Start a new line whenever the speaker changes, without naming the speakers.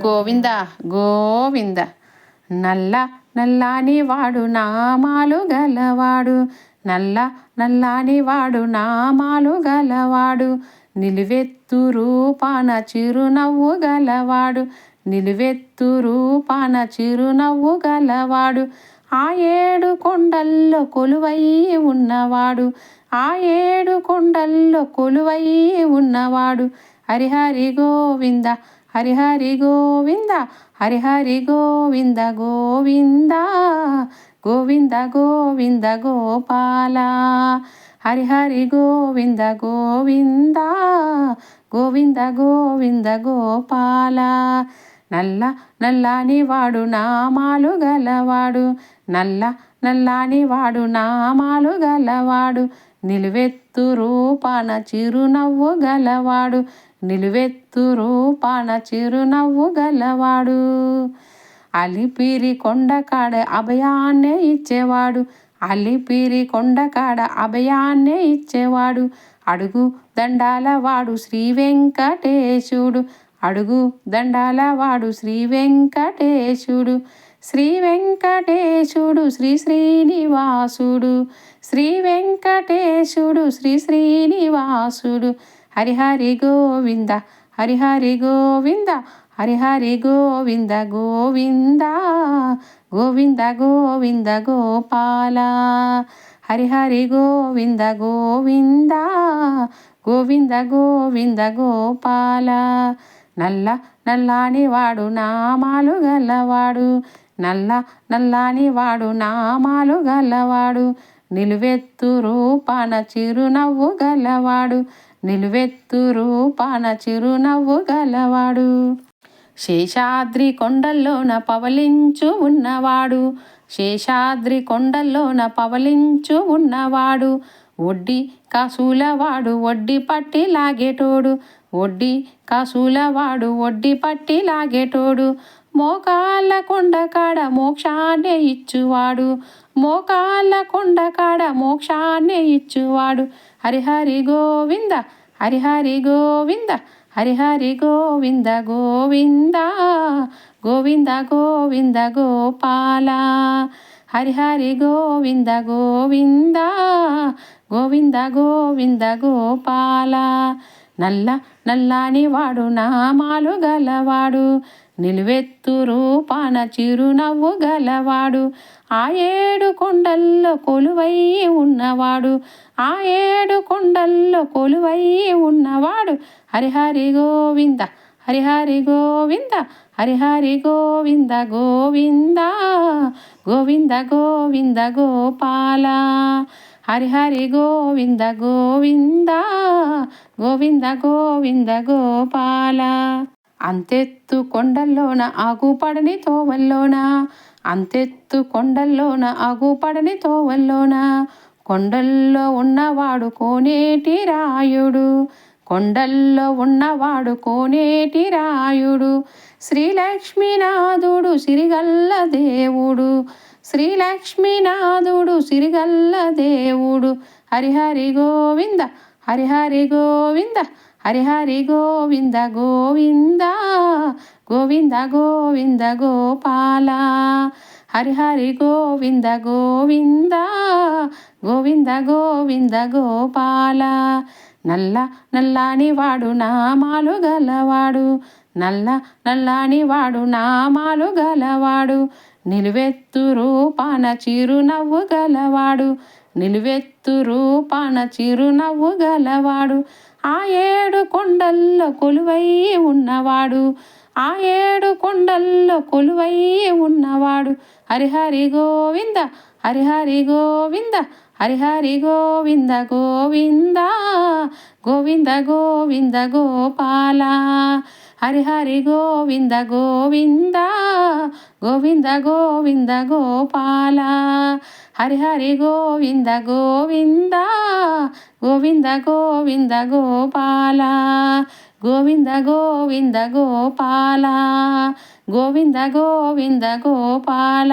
గోవింద గోవింద. నల్ల నల్లాని వాడు నామాలు గలవాడు. నల్ల నల్లాని వాడు నామాలు గలవాడు. నిలువెత్తు రూపాన చిరునవ్వు గలవాడు. నిలువెత్తు రూపాన చిరునవ్వు గలవాడు. ఆ ఏడు కొండల్లో కొలువై ఉన్నవాడు. ఆ ఏడు కొండల్లో కొలువై ఉన్నవాడు. హరిహరి గోవింద హరిహరి గోవింద హరిహరి గోవింద గోవింద గోవింద గోవింద గోపాల. హరిహరి గోవింద గోవింద గోవింద గోవింద గోపాల. నల్ల నల్లాని వాడు నామాలు గలవాడు. నల్ల నల్లాని వాడు నామాలు గలవాడు. నిలువెత్తు రూపాన చిరునవ్వు గలవాడు. నిలువెత్తు రూపాన చిరునవ్వు గలవాడు. అలిపిరి కొండకాడ అభయాన్నే ఇచ్చేవాడు. అలిపిరి కొండకాడ అభయాన్నే ఇచ్చేవాడు. అడుగు దండాల వాడు శ్రీ వెంకటేశుడు అడుగు దండాల వాడు శ్రీ వెంకటేశుడు శ్రీ వెంకటేశుడు శ్రీ శ్రీనివాసుడు. శ్రీ వెంకటేశుడు శ్రీ శ్రీనివాసుడు. హరిహరి గోవింద హరిహరి గోవింద హరిహరి గోవింద గోవింద గోవింద గోవింద గోపాల. హరిహరి గోవింద గోవింద గోవింద గోవింద గోపాల. నల్ల నల్లాని వాడు నామాలు గలవాడు. నల్ల నల్లాని వాడు నామాలు గలవాడు. నిలువెత్తు రూపాన చిరునవ్వు గలవాడు. నిలువెత్తు రూపాన చిరునవ్వు గలవాడు. శేషాద్రి కొండల్లోన పవలించు ఉన్నవాడు. శేషాద్రి కొండల్లోన పవలించు ఉన్నవాడు. ఒడ్డి కాసులవాడు ఒడ్డి పట్టి లాగేటోడు. ఒడ్డి కాసులవాడు ఒడ్డి పట్టి లాగేటోడు. మోకాళ్ళ కొండ కాడ మోక్షాన్నే ఇచ్చువాడు. మోకాళ్ళ కొండ కాడ మోక్షాన్నే ఇచ్చువాడు. హరిహరి గోవింద హరిహరి గోవింద హరిహరి గోవింద గోవింద గోవింద గోవింద గోపాల. హరిహరి గోవింద గోవింద గోవింద గోవింద గోపాల. నల్ల నల్లాని వాడు నామాలు గలవాడు. నిలువెత్తు రూపాన చిరునవ్వు గలవాడు. ఆ ఏడు కొండల్లో కొలువై ఉన్నవాడు. ఆ ఏడు కొండల్లో కొలువై ఉన్నవాడు. హరిహరి గోవింద హరిహరి గోవింద హరిహరి గోవింద గోవింద గోవింద గోవింద గోపాల. హరిహరి గోవింద గోవింద గోవింద గోవింద గోపాల. అంతెత్తు కొండల్లోన ఆగుపడని తోవల్లోన అంతెత్తు కొండల్లోన ఆగుపడని తోవల్లోన కొండల్లో ఉన్నవాడు కోనేటి రాయుడు కొండల్లో ఉన్నవాడు కోనేటి రాయుడు శ్రీలక్ష్మీనాథుడు సిరిగల్ల దేవుడు శ్రీలక్ష్మీనాథుడు సిరిగల్ల దేవుడు. హరిహరి గోవింద హరిహరి గోవింద హరిహరి గోవింద గోవింద గోవింద గోవింద గోపాల. హరిహరి గోవింద గోవింద గోవింద గోవింద గోపాల. నల్ల నల్లాని వాడు నామాలు గలవాడు నల్ల నల్లాని వాడు నామాలు గలవాడు నిలువెత్తు రూపాన చిరునవ్వు గలవాడు నిలువెత్తు రూపాన చిరునవ్వు గలవాడు ఆ ఏడు కొండల్లో కొలువై ఉన్నవాడు ఆ ఏడు కొండల్లో కొలువై ఉన్నవాడు. హరిహరి గోవింద హరిహరి గోవింద హరిహరి గోవింద గోవింద గోవింద గోవింద గోపాల. హరిహరి గోవింద గోవింద గోవింద గోవింద గోపాల. హరిహరి గోవింద గోవింద గోవింద గోవింద గోపాల. గోవింద గోవింద గోపాల గోవింద గోవింద గోపాల.